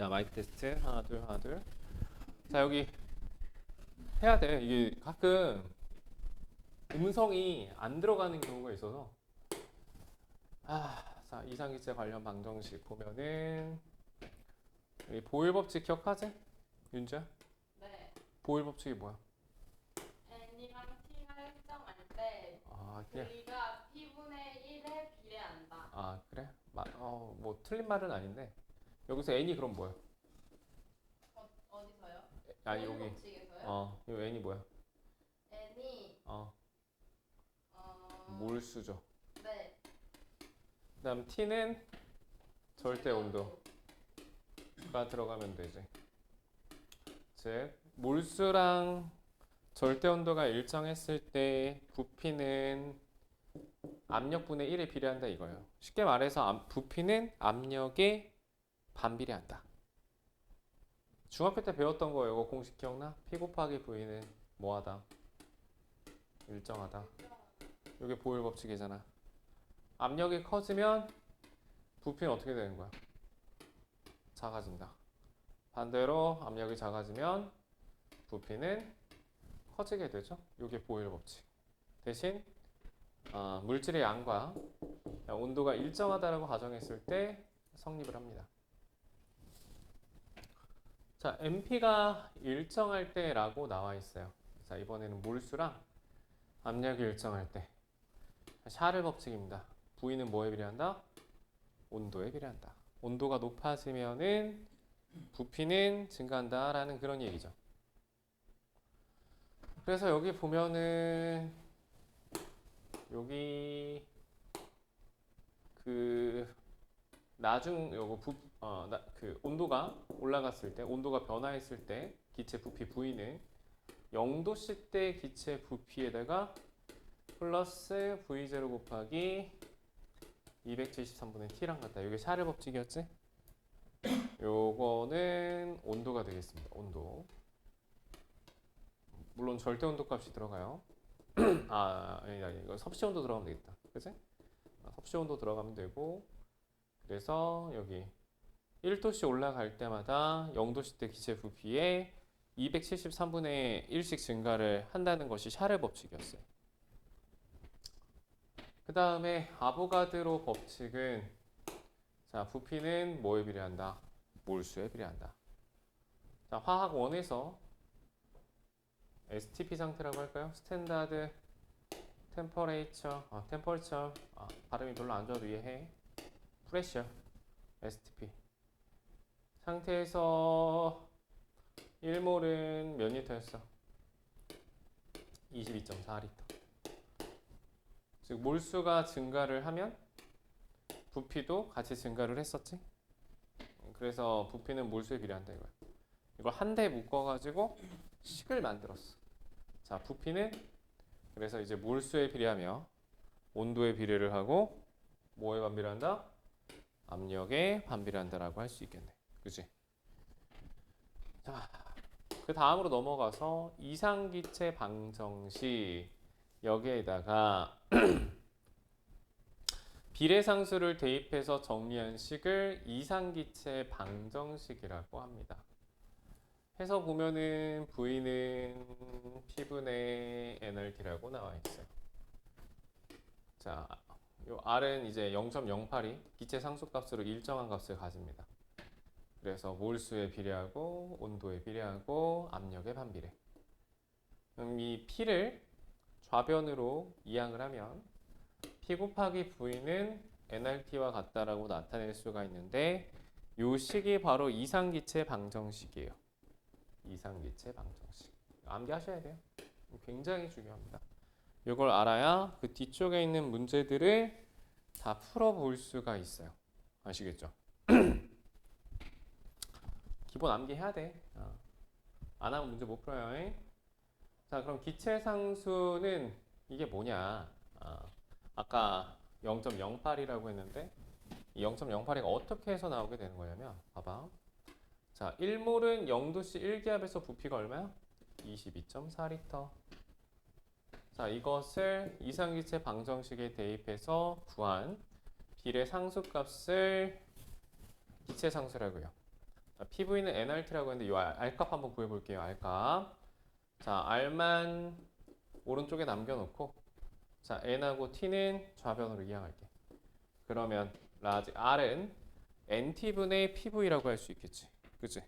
자, 마이크 테스트 하나 둘 하나 둘. 자, 여기 해야 돼. 이게 가끔 음성이 안 들어가는 경우가 있어서 아, 자, 이상기체 관련 방정식 보면은 이 보일 법칙 기억하지? 윤주야? 네. 보일 법칙이 뭐야? n이랑 t가 일정할 때 아, V가 p분의 1에 비례한다. 아, 그래? 마, 어, 뭐 틀린 말은 아닌데 여기서 n이 그럼 뭐야? 어, 어디서요? 아, 보일 여기 법칙에서요? 어, 이 n이 뭐야? n이 어, 어, 몰수죠. 네. 그다음 t는 절대 온도가 들어가면 되지. 즉 몰수랑 절대 온도가 일정했을 때 부피는 압력분의 1에 비례한다 이거예요. 쉽게 말해서 암- 부피는 압력에 반비례한다. 중학교 때 배웠던 거 이거 공식 기억나? P 곱하기 V는 뭐하다? 일정하다. 이게 보일 법칙이잖아. 압력이 커지면 부피는 어떻게 되는 거야? 작아진다. 반대로 압력이 작아지면 부피는 커지게 되죠. 이게 보일 법칙. 대신 어, 물질의 양과 온도가 일정하다라고 가정했을 때 성립을 합니다. 자, MP가 일정할 때라고 나와 있어요. 자, 이번에는 몰수랑 압력이 일정할 때. 샤를 법칙입니다. V는 뭐에 비례한다? 온도에 비례한다. 온도가 높아지면은 부피는 증가한다라는 그런 얘기죠. 그래서 여기 보면은 여기 그 나중 요거 부, 어, 나, 그 온도가 올라갔을 때 온도가 변화했을 때 기체 부피 V는 0도씨 때 기체 부피에다가 플러스 V0 곱하기 273분의 T랑 같다. 이게 샤르 법칙이었지? 요거는 온도가 되겠습니다. 온도. 물론 절대 온도 값이 들어가요. 아, 아니, 아니, 이거 섭씨 온도 들어가면 되겠다. 그치? 아, 섭씨 온도 들어가면 되고, 그래서 여기 1도씨 올라갈 때마다 0도씨 때 기체 부피에 273분의 1씩 증가를 한다는 것이 샤르 법칙이었어요. 그 다음에 아보가드로 법칙은 자 부피는 뭐에 비례한다? 몰수에 비례한다. 자 화학 원에서 STP 상태라고 할까요? 스탠다드 템퍼레이처 아 템퍼레이처 아 발음이 별로 안 좋아도 이해해. 프레셔 STP 상태에서 1몰은 몇 리터였어? 22.4리터. 즉 몰수가 증가를 하면 부피도 같이 증가를 했었지. 그래서 부피는 몰수에 비례한다 이거야. 이걸 한 대 묶어가지고 식을 만들었어. 자, 부피는 그래서 이제 몰수에 비례하며 온도에 비례를 하고 뭐에 반비례한다? 압력에 반비례한다라고 할 수 있겠네. 그지? 자, 그 다음으로 넘어가서 이상기체 방정식 여기에다가 비례상수를 대입해서 정리한 식을 이상기체 방정식이라고 합니다. 해서 보면은 V는 P분의 nRT라고 나와 있어요. 자, 요 R은 이제 0.08이 기체 상수값으로 일정한 값을 가집니다. 그래서 몰수에 비례하고 온도에 비례하고 압력에 반비례. 그럼 이 P를 좌변으로 이항을 하면 P 곱하기 V는 nRT와 같다라고 나타낼 수가 있는데 요 식이 바로 이상기체 방정식이에요. 이상기체 방정식. 암기하셔야 돼요. 굉장히 중요합니다. 이걸 알아야 그 뒤쪽에 있는 문제들을 다 풀어볼 수가 있어요. 아시겠죠? 기본 암기 해야 돼. 어. 안 하면 문제 못 풀어요. 잉? 자, 그럼 기체 상수는 이게 뭐냐? 어, 아까 0.08이라고 했는데 이 0.08이 어떻게 해서 나오게 되는 거냐면 봐봐. 자, 1몰은 0도씨 1기압에서 부피가 얼마야? 22.4리터. 자, 이것을 이상기체 방정식에 대입해서 구한 비례 상수값을 기체 상수라고요. 자, PV는 nRT라고 했는데 이 R값 한번 구해볼게요. R값. 자, R만 오른쪽에 남겨놓고 자, n하고 t는 좌변으로 이항할게. 그러면 라지 R은 nt분의 pv라고 할 수 있겠지. 그치?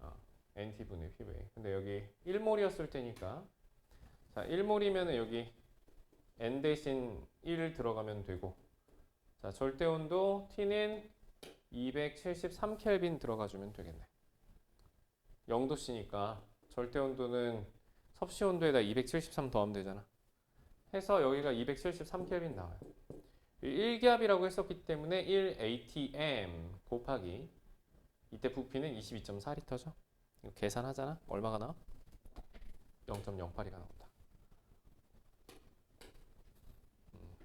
어, nt분의 pv. 근데 여기 1몰이었을 때니까 자, 1몰이면은 여기 n 대신 1 들어가면 되고 자, 절대 온도 T는 273켈빈 들어가 주면 되겠네. 0도씨니까 절대 온도는 섭씨 온도에다 273 더하면 되잖아. 해서 여기가 273켈빈 나와요. 1기압이라고 했었기 때문에 1 ATM 곱하기 이때 부피는 22.4리터죠. 이거 계산하잖아. 얼마가 나와? 0.08이가 나온다.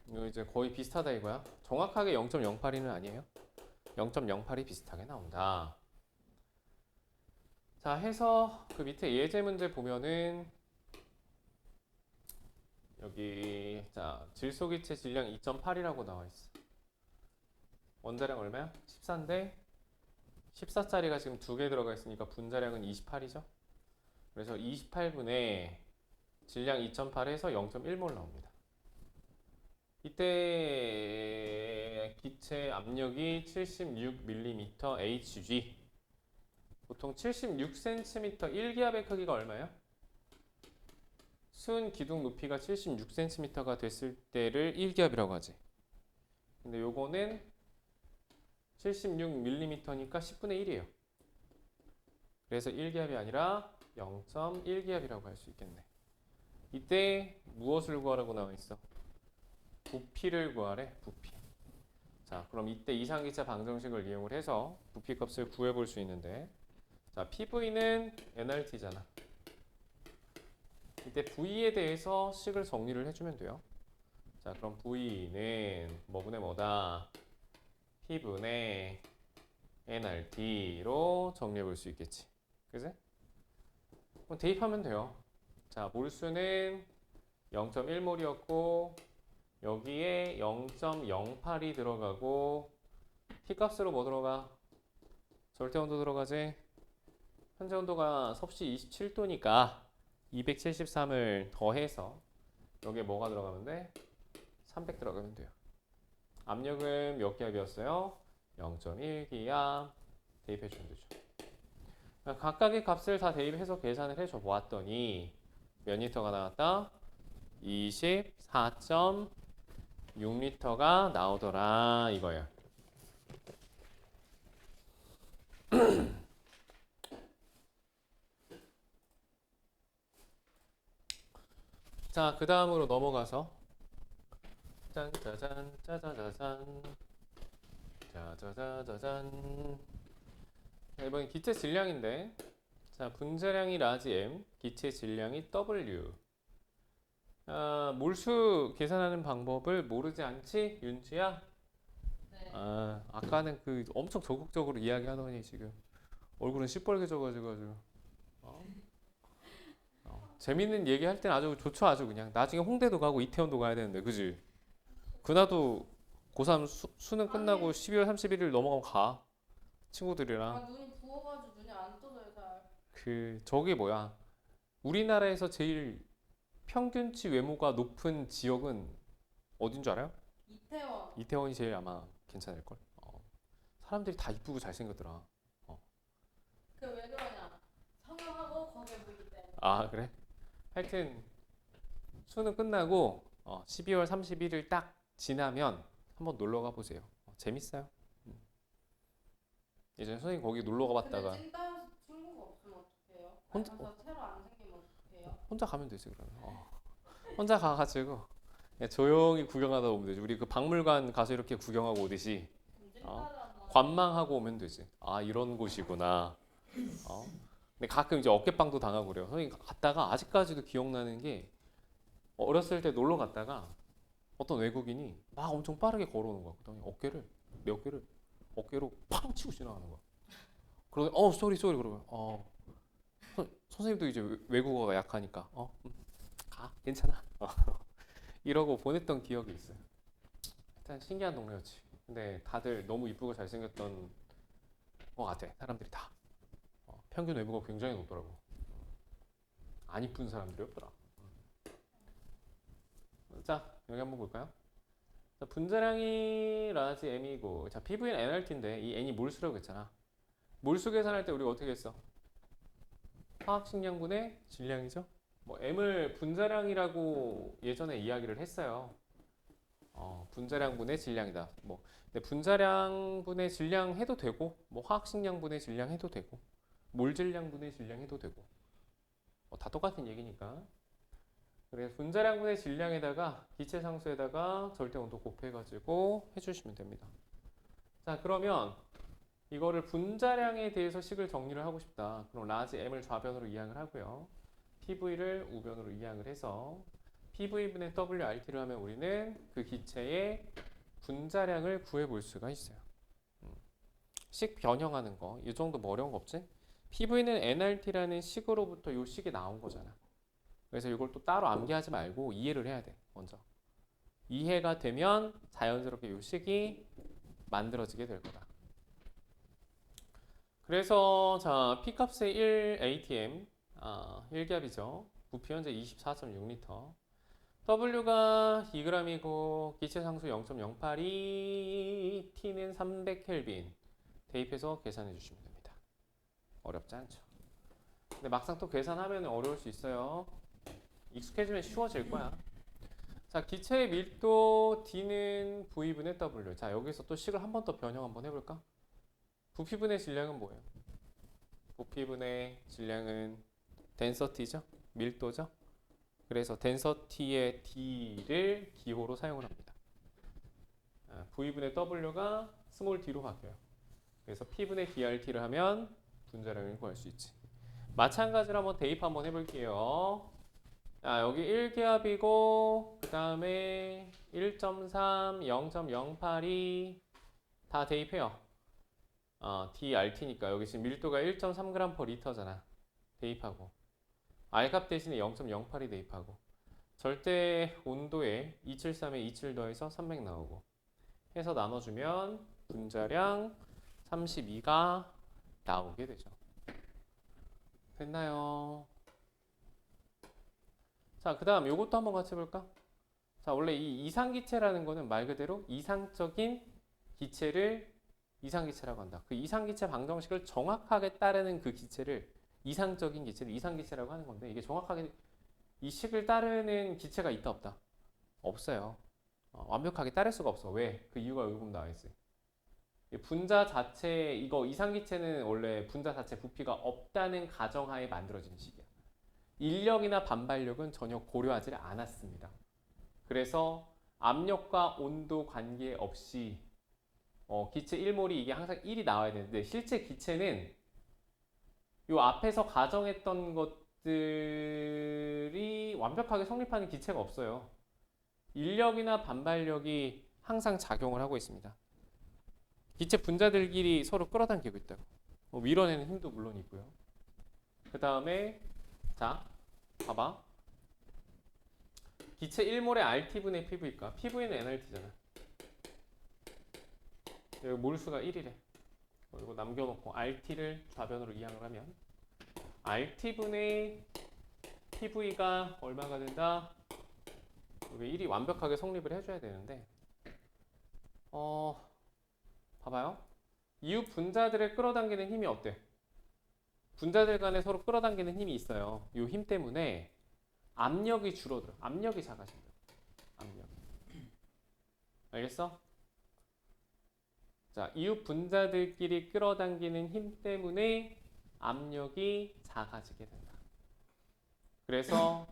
이거 이제 거의 비슷하다 이거야. 정확하게 0.08는 아니에요. 0.08이 비슷하게 나온다. 자, 해서 그 밑에 예제 문제 보면은 여기 자, 질소기체 질량 2.8이라고 나와 있어. 원자량 얼마야? 14인데 14짜리가 지금 두 개 들어가 있으니까 분자량은 28이죠. 그래서 28분의 질량 2.8에서 0.1몰 나옵니다. 이때 기체 압력이 76mm Hg 보통 76cm 1기압의 크기가 얼마예요? 순 기둥 높이가 76cm가 됐을 때를 1기압이라고 하지. 근데 요거는 76mm니까 10분의 1이에요. 그래서 1기압이 아니라 0.1기압이라고 할 수 있겠네. 이때 무엇을 구하라고 나와 있어? 부피를 구하래 부피 자 그럼 이때 이상기차 방정식을 이용을 해서 부피 값을 구해 볼 수 있는데 자 PV는 nRT잖아. 이때 V에 대해서 식을 정리를 해주면 돼요. 자 그럼 V는 뭐분의 뭐다? P분의 nRT로 정리해 볼 수 있겠지. 그지? 그럼 대입하면 돼요. 자 몰수는 0.1몰이었고 여기에 0.08이 들어가고 T값으로 뭐 들어가? 절대 온도 들어가지? 현재 온도가 섭씨 27도니까 273을 더해서 여기에 뭐가 들어가면 돼? 300 들어가면 돼요. 압력은 몇 기압이었어요? 0.1기압 대입해 주면 되죠. 각각의 값을 다 대입해서 계산을 해줘 보았더니 몇 리터가 나왔다? 24. 6리터가 나오더라 이거예요. 자, 그 다음으로 넘어가서. 짠짜잔 짜자자잔 짜자자자잔 자, 이번 기체 질량인데. 자, 분자량이 라지 M, 기체 질량이 W 아, 몰수 계산하는 방법을 모르지 않지? 윤지야? 네. 아, 아까는 그 엄청 적극적으로 이야기하더니 지금 얼굴은 시뻘개져가지고 아주 어? 어, 재밌는 얘기할 땐 아주 좋죠 아주 그냥 나중에 홍대도 가고 이태원도 가야 되는데 그지? 그나도 고3 수, 수능 끝나고 12월 31일 넘어가면 가 친구들이랑 아 눈이 부어가지고 눈이 안 떠져요 잘. 그 저게 뭐야 우리나라에서 제일 평균치 외모가 높은 지역은 어딘 줄 알아요? 이태원. 이태원이 제일 아마 괜찮을 걸. 어. 사람들이 다 이쁘고 잘생겼더라. 그왜 그러냐? 성형하고 거기에 보기 때문에. 아 그래? 하여튼 수능 끝나고 어, 12월 31일 딱 지나면 한번 놀러 가 보세요. 어, 재밌어요. 음. 예전에 선생님 거기 놀러 가봤다가 근데 찐따 친구가 없으면 어떡해요? 혼자-로 안 생기면 어떡해요? 혼자 가면 되지 그러면. 어. 혼자 가가지고 그냥 조용히 구경하다 오면 되지. 우리 그 박물관 가서 이렇게 구경하고 오듯이 어? 관망하고 오면 되지. 아 이런 곳이구나. 어? 근데 가끔 이제 어깨빵도 당하고 그래요. 선생님 갔다가 아직까지도 기억나는 게 어렸을 때 놀러 갔다가 어떤 외국인이 막 엄청 빠르게 걸어오는 거야. 그다음에 어깨를 내 어깨를 어깨로 팡 치고 지나가는 거야. 그러더니 어 쏘리 쏘리 그러면 어 선, 선생님도 이제 외- 외국어가 약하니까 어 음, 가 괜찮아 어, 이러고 보냈던 기억이 있어요. 일단 신기한 동네였지. 근데 다들 너무 이쁘고 잘생겼던 것 같아. 사람들이 다. 어, 평균 외모가 굉장히 높더라고. 안 이쁜 사람들이 없더라. 자, 여기 한번 볼까요? 자, 분자량이 라지 m이고, 자, PV는 nRT인데 이 n이 몰수라고 했잖아. 몰수 계산할 때 우리가 어떻게 했어? 화학 식량분의 질량이죠. 뭐 m을 분자량이라고 예전에 이야기를 했어요. 어, 분자량분의 질량이다. 뭐 근데 분자량분의 질량 해도 되고, 뭐 화학 식량분의 질량 해도 되고, 몰 질량분의 질량 해도 되고, 뭐 다 똑같은 얘기니까. 그래서 분자량분의 질량에다가 기체 상수에다가 절대 온도 곱해가지고 해주시면 됩니다. 자 그러면 이거를 분자량에 대해서 식을 정리를 하고 싶다. 그럼 라지 m을 좌변으로 이항을 하고요. PV를 우변으로 이항을 해서 PV분의 WRT를 하면 우리는 그 기체의 분자량을 구해볼 수가 있어요. 음. 식 변형하는 거, 이 정도 뭐 어려운 거 없지? PV는 nRT라는 식으로부터 이 식이 나온 거잖아. 그래서 이걸 또 따로 암기하지 말고 이해를 해야 돼, 먼저. 이해가 되면 자연스럽게 이 식이 만들어지게 될 거다. 그래서 자 P값의 1 ATM 아, 1기압이죠. 부피 현재 24.6리터. W가 2g이고 기체 상수 0.08이 T는 300켈빈 대입해서 계산해 주시면 됩니다. 어렵지 않죠. 근데 막상 또 계산하면 어려울 수 있어요. 익숙해지면 쉬워질 거야. 자, 기체의 밀도 D는 V분의 W. 자, 여기서 또 식을 한 번 더 변형 한번 해볼까? 부피분의 질량은 뭐예요? 부피분의 질량은 덴서티죠? 밀도죠? 그래서 덴서티의 D를 기호로 사용을 합니다. 아, V분의 W가 스몰 d로 바뀌어요. 그래서 P분의 DRT를 하면 분자량을 구할 수 있지. 마찬가지로 한번 대입 한번 해볼게요. 자, 여기 1기압이고 그 다음에 1.3, 0.08이 다 대입해요. 어, DRT니까 여기 지금 밀도가 1.3g per 리터잖아. 대입하고 R값 대신에 0.08이 대입하고 절대 온도에 273에 27 더해서 300 나오고 해서 나눠주면 분자량 32가 나오게 되죠. 됐나요? 자, 그 다음 요것도 한번 같이 볼까? 자, 원래 이 이상기체라는 거는 말 그대로 이상적인 기체를 이상기체라고 한다. 그 이상기체 방정식을 정확하게 따르는 그 기체를 이상적인 기체를 이상기체라고 하는 건데 이게 정확하게 이 식을 따르는 기체가 있다 없다? 없어요. 어, 완벽하게 따를 수가 없어. 왜? 그 이유가 보면 나와 있어요. 이 분자 자체 이거 이상기체는 원래 분자 자체 부피가 없다는 가정하에 만들어진 식이야. 인력이나 반발력은 전혀 고려하지 않았습니다. 그래서 압력과 온도 관계 없이 어, 기체 1몰이 이게 항상 1이 나와야 되는데 실제 기체는 요 앞에서 가정했던 것들이 완벽하게 성립하는 기체가 없어요. 인력이나 반발력이 항상 작용을 하고 있습니다. 기체 분자들끼리 서로 끌어당기고 있다고. 뭐 밀어내는 힘도 물론 있고요. 그 다음에 자 봐봐. 기체 1몰의 RT분의 PV가 PV는 nRT잖아. 여기 몰수가 1이래. 그리고 남겨놓고 RT를 좌변으로 이항을 하면 RT분의 PV가 얼마가 된다? 여기 1이 완벽하게 성립을 해줘야 되는데 어 봐봐요. 이웃 분자들을 끌어당기는 힘이 어때? 분자들 간에 서로 끌어당기는 힘이 있어요. 이 힘 때문에 압력이 줄어들어. 압력이 작아진다. 압력. 알겠어? 자, 이웃 분자들끼리 끌어당기는 힘 때문에 압력이 작아지게 된다. 그래서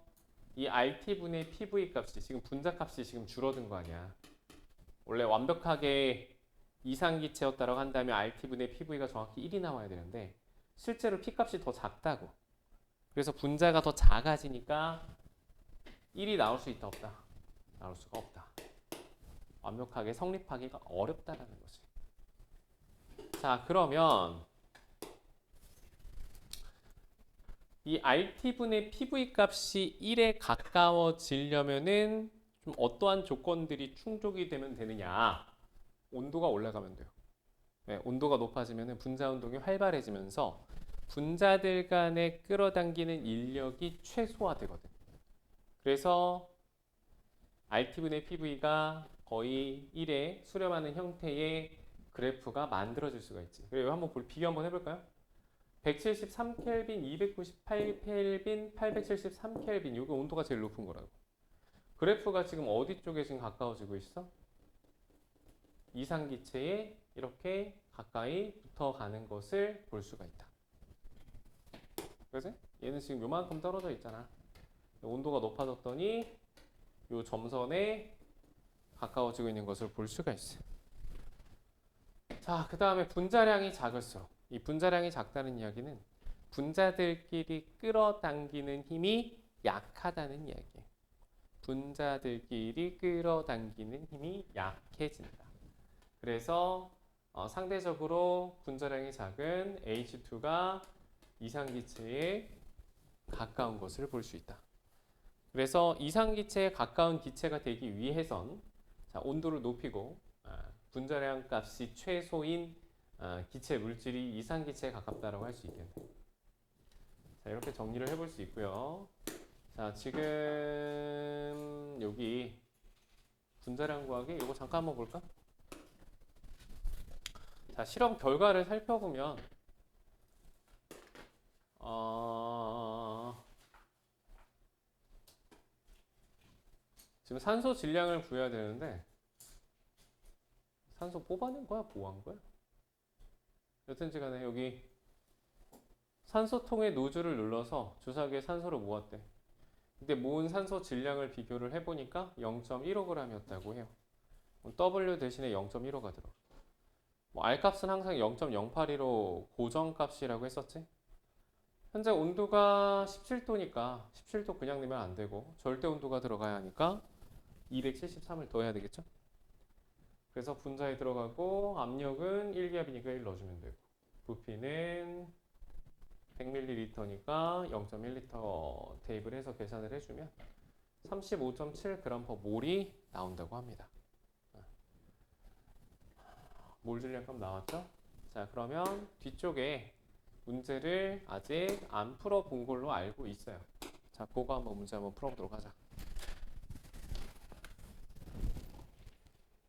이 RT분의 PV 값이 지금 분자 값이 지금 줄어든 거 아니야. 원래 완벽하게 이상기체였다라고 한다면 RT분의 PV가 정확히 1이 나와야 되는데 실제로 P 값이 더 작다고. 그래서 분자가 더 작아지니까 1이 나올 수 있다 없다. 나올 수가 없다. 완벽하게 성립하기가 어렵다라는 거지. 자, 그러면 이 RT분의 PV 값이 1에 가까워지려면은 좀 어떠한 조건들이 충족이 되면 되느냐? 온도가 올라가면 돼요. 네, 온도가 높아지면 분자 운동이 활발해지면서 분자들 간에 끌어당기는 인력이 최소화되거든. 그래서 RT분의 PV가 거의 1에 수렴하는 형태의 그래프가 만들어질 수가 있지. 그래요. 한번 볼- 비교 한번 해볼까요? 173 켈빈, 298 켈빈, 873 켈빈. 이게 온도가 제일 높은 거라고. 그래프가 지금 어디 쪽에 지금 가까워지고 있어? 이상기체에 이렇게 가까이 붙어가는 것을 볼 수가 있다. 그래서 얘는 지금 요만큼 떨어져 있잖아. 온도가 높아졌더니 요 점선에 가까워지고 있는 것을 볼 수가 있어. 자, 그 다음에 분자량이 작을수록 이 분자량이 작다는 이야기는 분자들끼리 끌어당기는 힘이 약하다는 이야기예요. 분자들끼리 끌어당기는 힘이 약해진다. 그래서 어, 상대적으로 분자량이 작은 H2가 이상기체에 가까운 것을 볼 수 있다. 그래서 이상기체에 가까운 기체가 되기 위해선 자, 온도를 높이고 아, 분자량 값이 최소인 아, 기체 물질이 이상기체에 가깝다라고 할 수 있겠네. 자, 이렇게 정리를 해볼 수 있고요. 자, 지금 여기 분자량 구하기 이거 잠깐 한번 볼까? 자, 실험 결과를 살펴보면 어... 지금 산소 질량을 구해야 되는데 산소 뽑아낸 거야? 보호한 거야? 여튼지 간에 여기 산소통의 노즐을 눌러서 주사기에 산소를 모았대. 근데 모은 산소 질량을 비교를 해보니까 0.15g이었다고 해요. W 대신에 0.15가 들어. 뭐 R 값은 항상 0.082로 고정값이라고 했었지. 현재 온도가 17도니까 17도 그냥 내면 안 되고 절대 온도가 들어가야 하니까 273을 더해야 되겠죠? 그래서 분자에 들어가고 압력은 1기압이니까 1 넣어주면 되고 부피는 100ml니까 0.1L 대입을 해서 계산을 해주면 35.7g 몰이 나온다고 합니다. 몰 질량값 나왔죠? 자 그러면 뒤쪽에 문제를 아직 안 풀어본 걸로 알고 있어요. 자 그거 한번 문제 한번 풀어보도록 하자.